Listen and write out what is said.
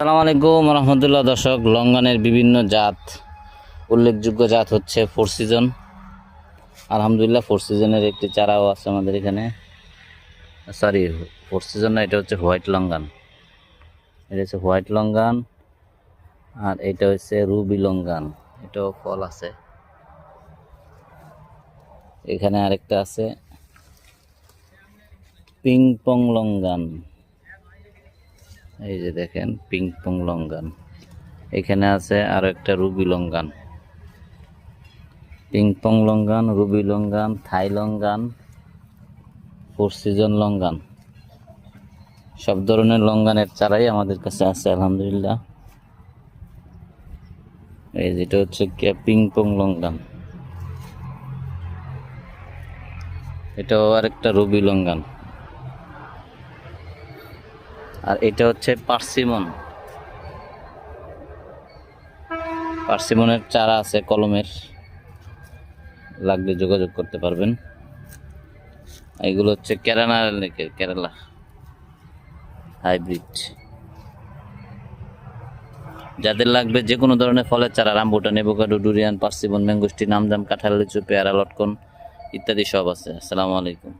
সালাম আলাইকুম রহমতুল্লাহ, দর্শক। লঙ্ঘনের বিভিন্ন জাত, উল্লেখযোগ্য জাত হচ্ছে ফোর সিজন। আলহামদুলিল্লাহ, ফোর সিজনের একটি চারাও আছে আমাদের এখানে। সরি, ফোর সিজন না, এটা হচ্ছে হোয়াইট লঙ্গান। এটা হচ্ছে হোয়াইট লঙ্গান আর এটা হচ্ছে রুবি লঙ্গান। এটাও ফল আছে। এখানে আরেকটা আছে পিং পং লঙ্গান। এই যে দেখেন পিং পং লঙ্গান এখানে আছে আর একটা ruby longan ping pong longan ruby longan Thai longan four season longan সব ধরনের লঙ্গানের চারাই আমাদের কাছে আছে, আলহামদুলিল্লাহ। এই যেটা হচ্ছে কি পিং পং লঙ্গান এটাও আরেকটা রুবি লঙ্গান আর এটা হচ্ছে পার্সিমন। পার্সিমনের চারা আছে, কলমের। লাগলে যোগাযোগ করতে পারবেন। এগুলো হচ্ছে কেরালা লেকের, কেরালা হাইব্রিড। যাদের লাগবে যে কোনো ধরনের ফলের চারা rambutan avocado durian, persimmon mangosteen নামজাম কাঁঠাল, লিচু, পেয়ারা, লটকন ইত্যাদি সব আছে। আসসালামু আলাইকুম।